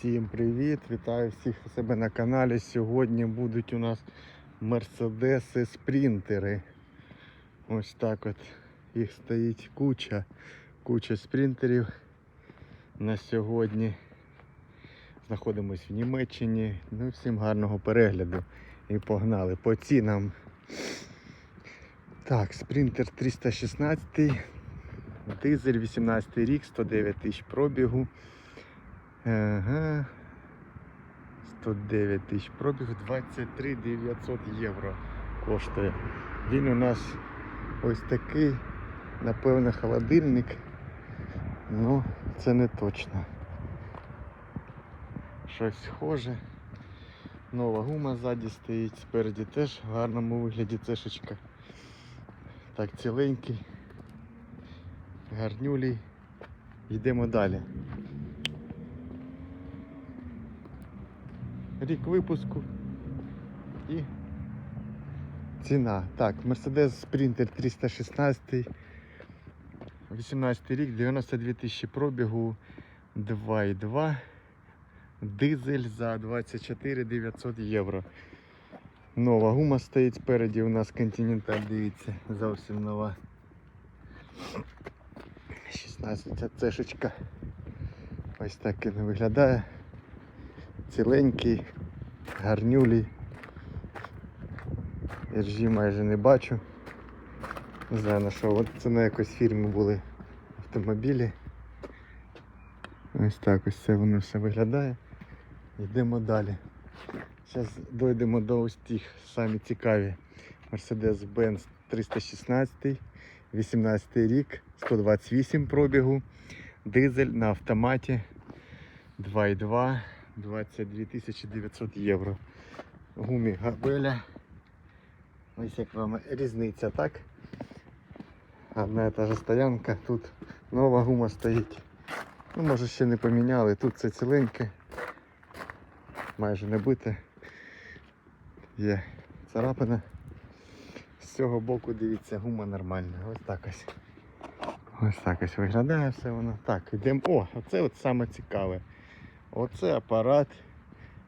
Всім привіт! Вітаю всіх у себе на каналі. Сьогодні будуть у нас мерседеси спринтери. Ось так от їх стоїть куча, куча спринтерів на сьогодні. Знаходимось в Німеччині. Ну всім гарного перегляду. І погнали по цінам. Так, спринтер 316, дизель 18 рік, 109 тисяч пробігу. Ага. 109 тисяч пробігу, 23 900 євро коштує. Він у нас ось такий, напевно, холодильник. Ну, це не точно. Щось схоже. Нова гума ззаді стоїть, спереді теж в гарному вигляді цешечка. Так, ціленький. Гарнюлій. Йдемо далі. Рік випуску і ціна. Так, Mercedes Sprinter 316, 18 рік, 92 тисячі пробігу, 2,2, дизель за 24 900 євро. Нова гума стоїть спереді, у нас Continental, дивіться, зовсім нова. 16 цешечка. Ось так він виглядає. Ціленький, гарнюлій. Іржі майже не бачу. Не знаю на що. От це на якоїсь фірми були автомобілі. Ось так ось це воно все виглядає. Йдемо далі. Зараз дійдемо до ось тих самі цікаві. Mercedes-Benz 316, 18 рік, 128 пробігу, дизель на автоматі 2,2, 22 900 євро. Гумі Габеля. Ось як вам різниця, так? Одна та же стоянка, тут нова гума стоїть. Ну, може ще не поміняли, тут це ціленьке, майже не бите. Є царапина. З цього боку дивіться, гума нормальна. Ось так ось. Ось так ось виглядає все воно. Так, йдемо. О, оце от саме цікаве. Оце апарат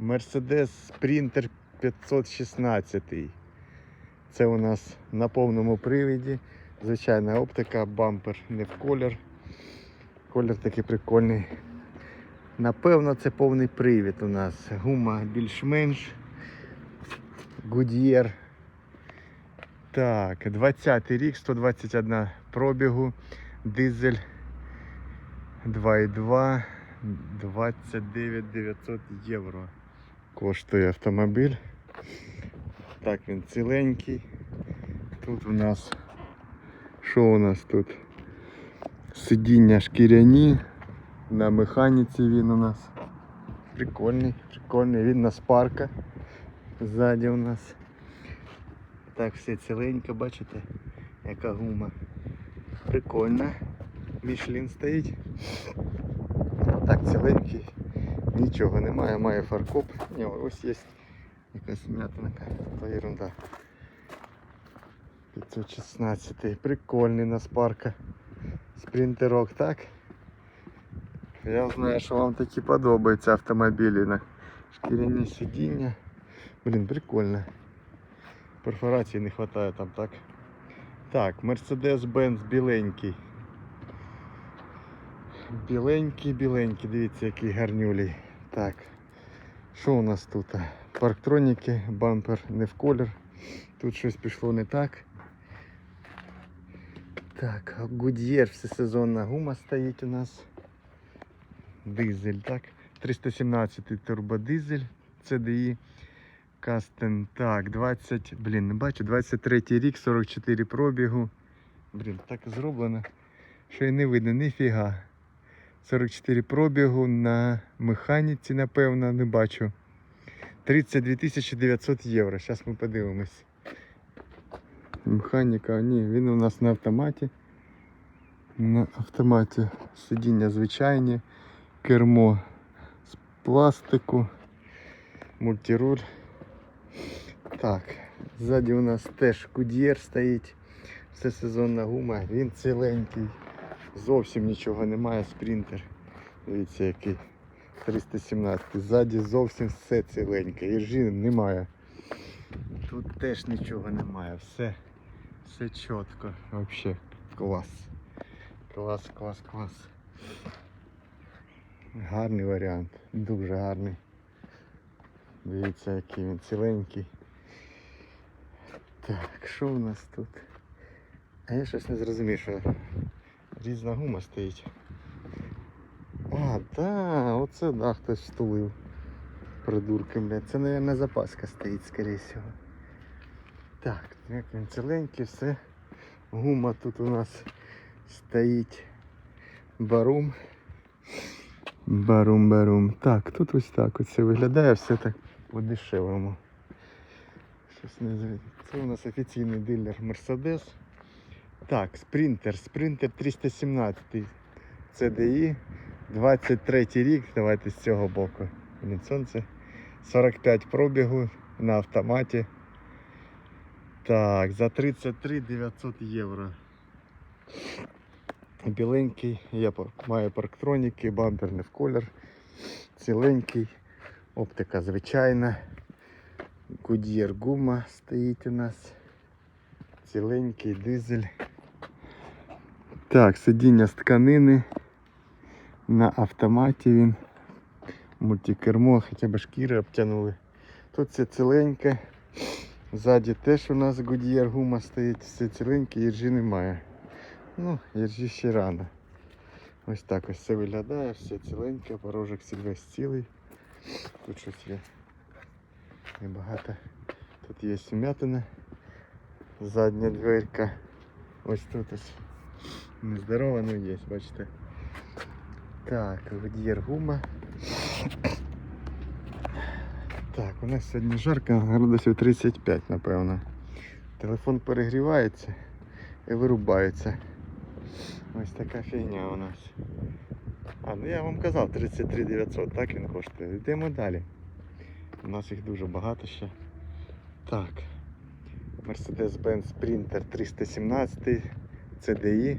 Mercedes Sprinter 516. Це у нас на повному привіді. Звичайна оптика, бампер не в колір. Колір такий прикольний. Напевно, це повний привід у нас. Гума більш-менш. Goodyear. Так, 20 рік, 121 пробігу, дизель 2,2, 29 900 євро коштує автомобіль. Так, він ціленький. Тут у нас що у нас тут? Сидіння шкіряні. На механіці він у нас. Прикольний, прикольний. Він на спарка. Ззаді у нас. Так, все ціленько, бачите, яка гума. Прикольно. Мішлін стоїть. Ціленький. Нічого немає, має фаркоп. Ні, ось є якась м'ятинка, то ерунда. 516 прикольний на спарка. Спринтерок, так? Я знаю, що вам такі подобаються автомобілі на шкіряні сидіння. Блін, прикольно. Перфорації не вистачає там, так? Так, Mercedes-Benz біленький. Біленький, біленький, дивіться, який гарнюлій. Так. Що у нас тут? Парктроніки, бампер не в колір. Тут щось пішло не так. Так, Goodyear всесезонна гума стоїть у нас. Дизель, так. 317 турбодизель CDI. Кастен. Так, 20, блін, не бачу, 23 рік, 44 пробігу. Блін, так зроблено, що і не видно, ніфіга. 44 пробігу на механіці, напевно, не бачу. 32 900 євро. Зараз ми подивимось. Механіка, ні, він у нас на автоматі. На автоматі сидіння звичайні, кермо з пластику, мультируль. Так, ззаді у нас теж кудєр стоїть. Все сезонна гума, він ціленький. Зовсім нічого немає, спринтер. Дивіться який. 317. Ззаді зовсім все ціленьке. Іржі немає. Тут теж нічого немає. Все, все чітко. Взагалі клас. Клас, клас, клас. Гарний варіант. Дуже гарний. Дивіться, який він ціленький. Так, що у нас тут? А я щось не зрозумів, що різна гума стоїть. А, да, оце да, хтось стулив. Придурки, блядь. Це, мабуть, запаска стоїть, скоріше всього. Так, як він ціленький, все. Гума тут у нас стоїть барум. Барум, барум. Так, тут ось так ось це виглядає все так по-дешевому. Щось не звідти. Це у нас офіційний дилер Mercedes. Так, спринтер, спринтер 317 CDI, 23 рік, давайте з цього боку. Сонце. 45 пробігу на автоматі. Так, за 33 900 євро. Біленький, я маю парктроніки, бампер в колір. Ціленький, оптика звичайна. Goodyear гума стоїть у нас. Ціленький дизель. Так, сидіння з тканини. На автоматі він. Мультикермо, хоча б шкіри обтянули. Тут все ціленьке. Ззаді теж у нас Goodyear гума стоїть, все ціленьке, іржі немає. Ну, іржі ще рано. Ось так ось це виглядає, все ціленьке, порожок весь цілий. Тут щось є. Небагато. Тут є вмятина. Задня дверка. Ось тут ось. Нездорова, але є, бачите. Так, Goodyear гума. Так, у нас сьогодні жарко, градусів 35, напевно. Телефон перегрівається і вирубається. Ось така фігня у нас. А, ну я вам казав 33 900, так він коштує. Йдемо далі. У нас їх дуже багато ще. Так. Mercedes-Benz Sprinter 317 CDI.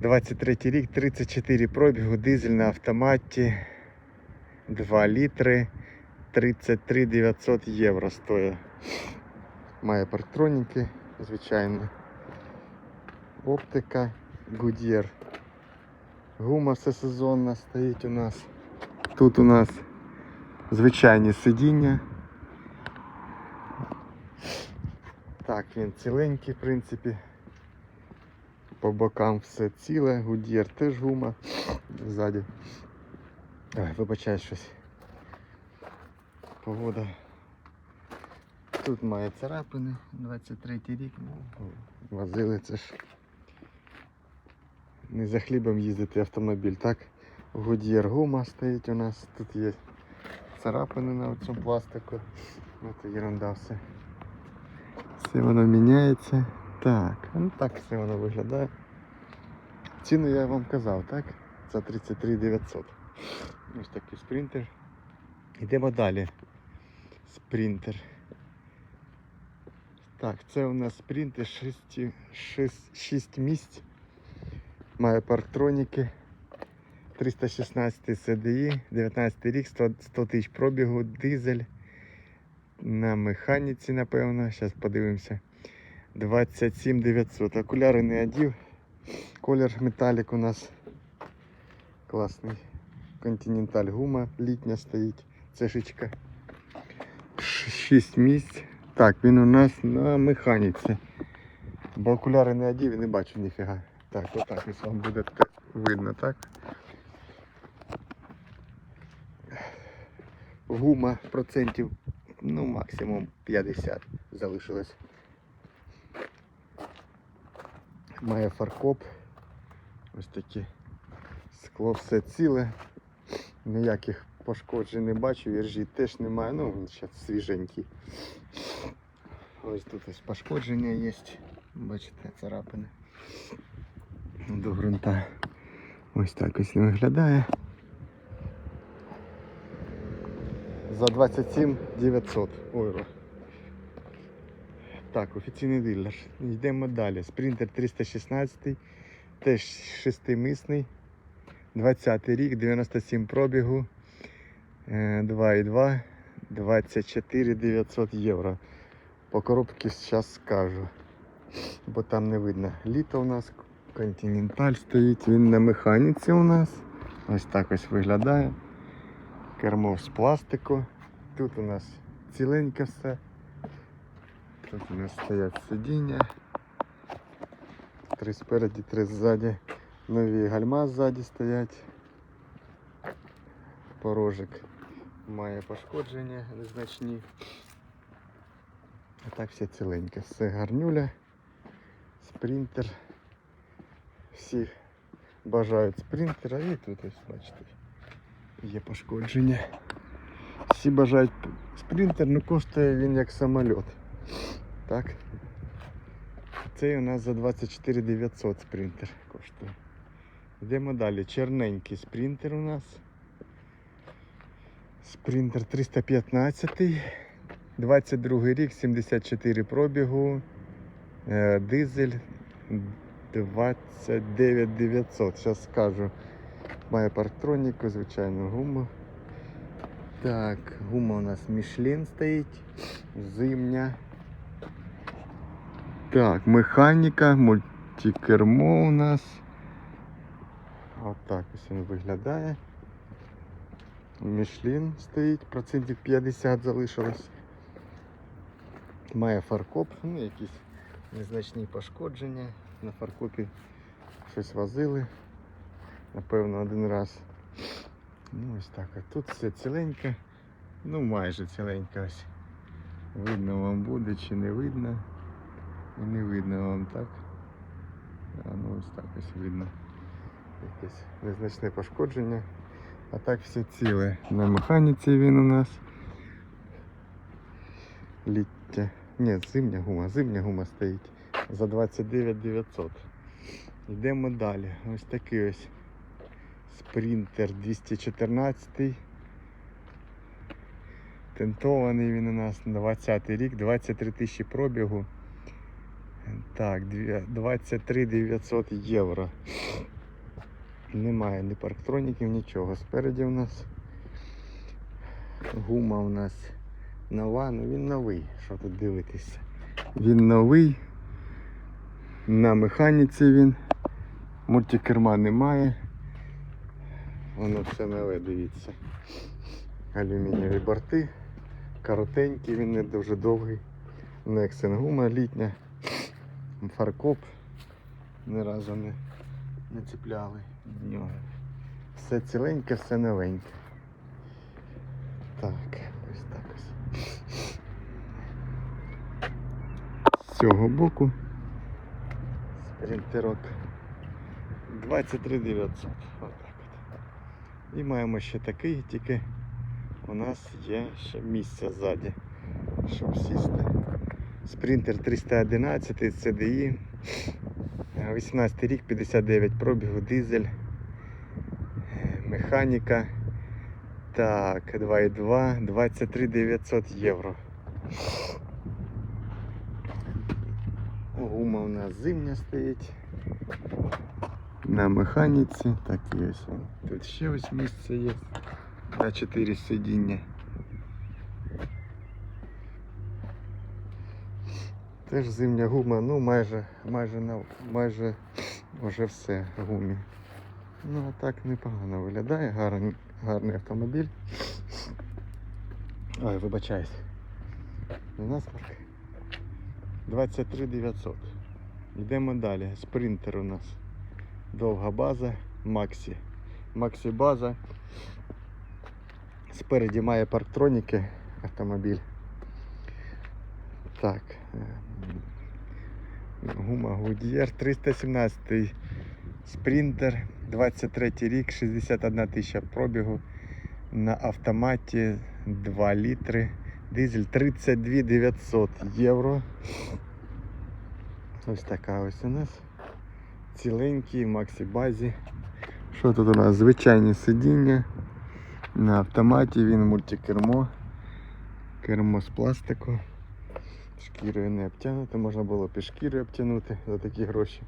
23 рік, 34 пробігу, дизель на автоматі. 2 літри. 33 900 євро стоїть. Має парктроніки, звичайно. Оптика, Goodyear. Гума всесезонна стоїть у нас. Тут у нас звичайні сидіння. Так, він ціленький, в принципі. По бокам все ціле, Goodyear теж гума. Ззаді. Ой, вибачай щось. Погода. Тут має царапини, 23 рік. Ну, возили це ж. Не за хлібом їздити автомобіль, так? Goodyear гума стоїть у нас. Тут є царапини на цьому пластику. То ерунда все. Все воно міняється. Так, ну так все воно виглядає. Ціну я вам казав, так? За 33 900. Ось такий спринтер. Йдемо далі. Спринтер. Так, це у нас спринтер 6, 6, 6 місць. Має парктроніки. 316 CDI, 19 рік, 100 100 тисяч пробігу, дизель. На механіці, напевно. Зараз подивимося. 27 900. Окуляри не одів. Колір металік у нас класний. Континенталь гума літня стоїть. Цешечка. 6 місць. Так, він у нас на механіці. Бо окуляри не одів і не бачу ніфіга. Так, отак ось вам буде видно, так? Гума процентів, ну максимум 50 залишилось. Має фаркоп. Ось такі. Скло все ціле. Ніяких пошкоджень не бачу, іржі теж немає, ну він зараз свіженький. Ось тут ось пошкодження є. Бачите, царапини. До ґрунта. Ось так ось він виглядає. За 27 900 євро. Так, офіційний дилер. Йдемо далі. Спринтер 316, теж шестимисний. 20 рік, 97 пробігу, е, 2,2, 24 900 євро. По коробці зараз скажу. Бо там не видно. Літо у нас, континенталь стоїть, він на механіці у нас. Ось так ось виглядає. Кермо з пластику. Тут у нас ціленьке все. Тут у нас стоять сидіння. Три спереді, три ззаді. Нові гальма ззаді стоять. Порожик має пошкодження незначні. А так все ціленьке. Все гарнюля, спринтер. Всі бажають спринтера і тут ось бачите. Є пошкодження. Всі бажають спринтер, ну коштує він як самоліт. Так. Цей у нас за 24 900 спринтер коштує. Йдемо далі. Чорненький спринтер у нас. Спринтер 315. 22 рік, 74 пробігу. Е, Дизель 29 900. Зараз скажу. Має парктроніку, звичайно, гуму. Так, гума у нас Мішлін стоїть. Зимня. Так, механіка, мультикермо у нас. Отак ось він виглядає. Мішлін стоїть, процентів 50 залишилось. Має фаркоп, ну якісь незначні пошкодження. На фаркопі щось возили. Напевно, один раз. Ну ось так. А тут все ціленьке. Ну майже ціленьке ось. Видно вам буде чи не видно. І не видно вам так. А ну ось так ось видно. Якесь незначне пошкодження. А так все ціле. На механіці він у нас. Ліття. Ні, зимня гума, зимня гума стоїть. За 29 900. Йдемо далі. Ось такий ось спринтер 214. Тентований він у нас 20 рік, 23 тисячі пробігу. Так, дві- 23 900 євро. Немає ні парктроніків, нічого. Спереді у нас гума у нас нова, ну він новий, що тут дивитися. Він новий. На механіці він. Мультикерма немає. Воно все нове, дивіться. Алюмінієві борти. Коротенький, він не дуже довгий. Нексен гума літня. Фаркоп. Ні разу не, не цепляли в нього. Все ціленьке, все новеньке. Так, ось так ось. З цього боку. Спринтерок. 23 900. Отак от. І маємо ще такий, тільки у нас є ще місце ззаді, щоб сісти. Спринтер 311 CDI. 18 рік, 59 пробігу, дизель. Механіка. Так, 2,2, 23 900 євро. Гума у нас зимня стоїть. На механіці. Так, і ось. Тут ще ось місце є. На 4 сидіння. Теж зимня гума, ну майже, майже, майже вже все гумі. Ну а так непогано виглядає, гарний, гарний автомобіль. Ой, вибачаюсь. У нас 23 900. Йдемо далі. Спринтер у нас. Довга база, Максі. Максі база. Спереді має парктроніки автомобіль. Так. Гума Goodyear 317 спринтер, 23 рік, 61 тисяча пробігу. На автоматі 2 літри. Дизель 32 900 євро. Ось така ось у нас. Ціленький, Максі базі. Що тут у нас? Звичайні сидіння. На автоматі він мультикермо. Кермо з пластику. Шкірою не обтягнути, можна було під шкірою обтягнути за такі гроші.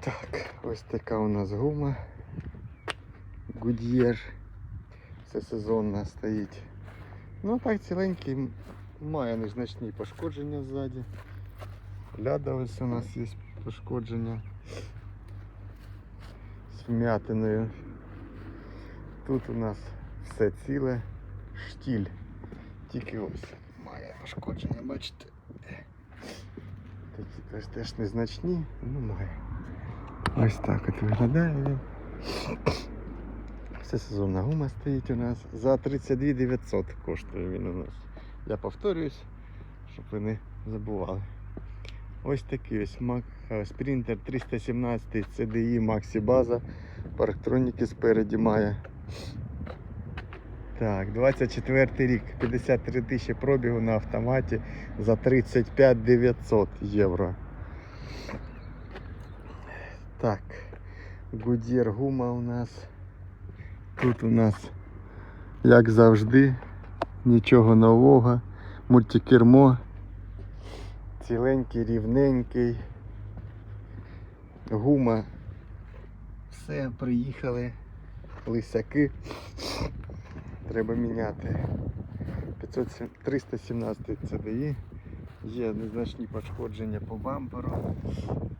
Так, ось така у нас гума. Гудьєр. Це сезонна стоїть. Ну так ціленький, має незначні пошкодження ззаді. Ляда ось у нас є пошкодження з вмятиною. Тут у нас все ціле, штіль. Тільки ось пошкодження, бачите. Такі теж, теж незначні, ну має. Ось так от виглядає він. Це сезонна гума стоїть у нас. За 32 900 коштує він у нас. Я повторююсь, щоб ви не забували. Ось такий ось Sprinter 317 CDI Maxi база. Парктроніки спереді має. Так, 24 рік, 53 тисячі пробігу на автоматі за 35 900 євро. Так, Goodyear гума у нас. Тут у нас, як завжди, нічого нового. Мультикермо. Ціленький, рівненький. Гума. Все, приїхали. Лисяки. Треба міняти. 500, 317 CDI. Є незначні пошкодження по бамперу,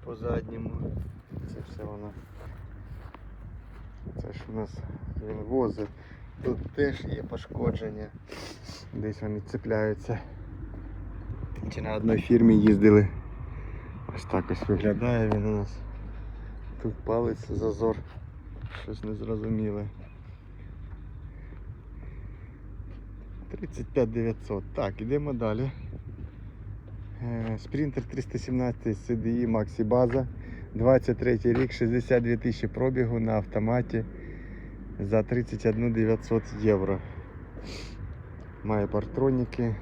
по задньому. Це все воно. Це ж у нас він возить. Тут теж є пошкодження. Десь вони цепляються. Чи на одній фірмі їздили. Ось так ось виглядає він у нас. Тут палець зазор. Щось незрозуміле. 35 900. Так, ідемо далі. Е, Спринтер 317 CDI Maxi база. 23 рік, 62 тисячі пробігу на автоматі за 31 900 євро. Має партроніки,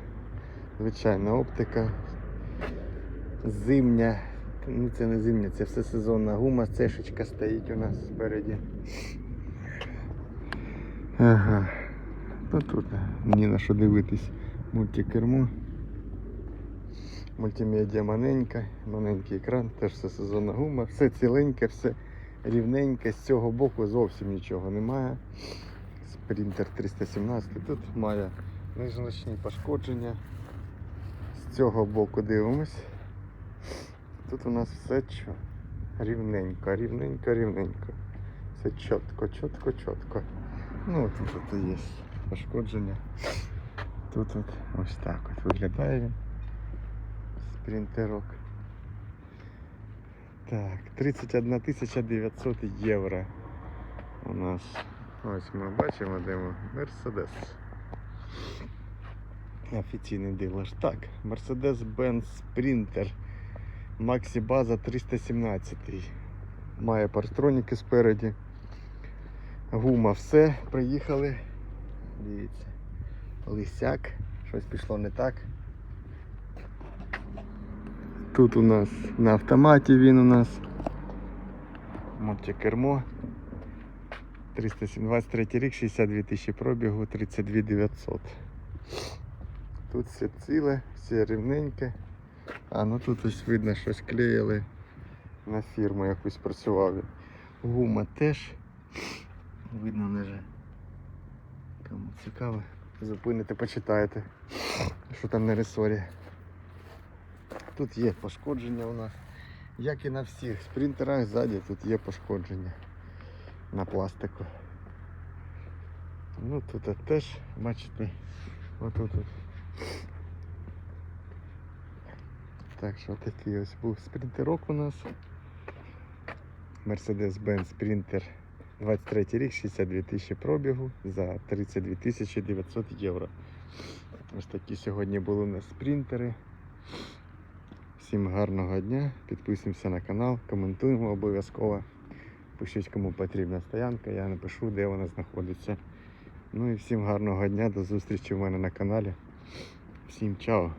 звичайна оптика, зимня. Ну це не зимня, це все сезонна гума, цешечка стоїть у нас спереді. Ага. Ну тут ні на що дивитись. Мультикермо. Мультимедіа маленька, маленький екран, теж все сезонна гума, все ціленьке, все рівненьке. З цього боку зовсім нічого немає. Спринтер 317 тут має незначні пошкодження. З цього боку дивимось. Тут у нас все чо. Рівненько, рівненько, рівненько. Все чітко, чітко, чітко. Ну тут і є пошкодження. Тут от ось так от виглядає він. Спринтерок. Так, 31 900 євро у нас. Ось ми бачимо, де ми Мерседес. Офіційний дилер. Так, Mercedes-Benz Sprinter. Maxi база 317. Має партроніки спереді. Гума все, приїхали. Дивіться. Лисяк. Щось пішло не так. Тут у нас на автоматі він у нас. Мультикермо. 323 рік, 62 тисячі пробігу, 32 900. Тут все ціле, все рівненьке. А ну тут ось видно, щось клеїли на фірму якусь працював. Гума теж. Видно не Кому цікаво, зупините, почитайте, що там на ресорі. Тут є пошкодження у нас. Як і на всіх спринтерах ззаді тут є пошкодження на пластику. Ну тут теж, бачите, отут. от. Так що такий ось був спринтерок у нас. Mercedes-Benz Sprinter 23 рік, 62 тисячі пробігу за 32 тисячі 900 євро. Ось такі сьогодні були у нас спринтери. Всім гарного дня, підписуємося на канал, коментуємо обов'язково. Пишіть, кому потрібна стоянка, я напишу, де вона знаходиться. Ну і всім гарного дня, до зустрічі в мене на каналі. Всім чао!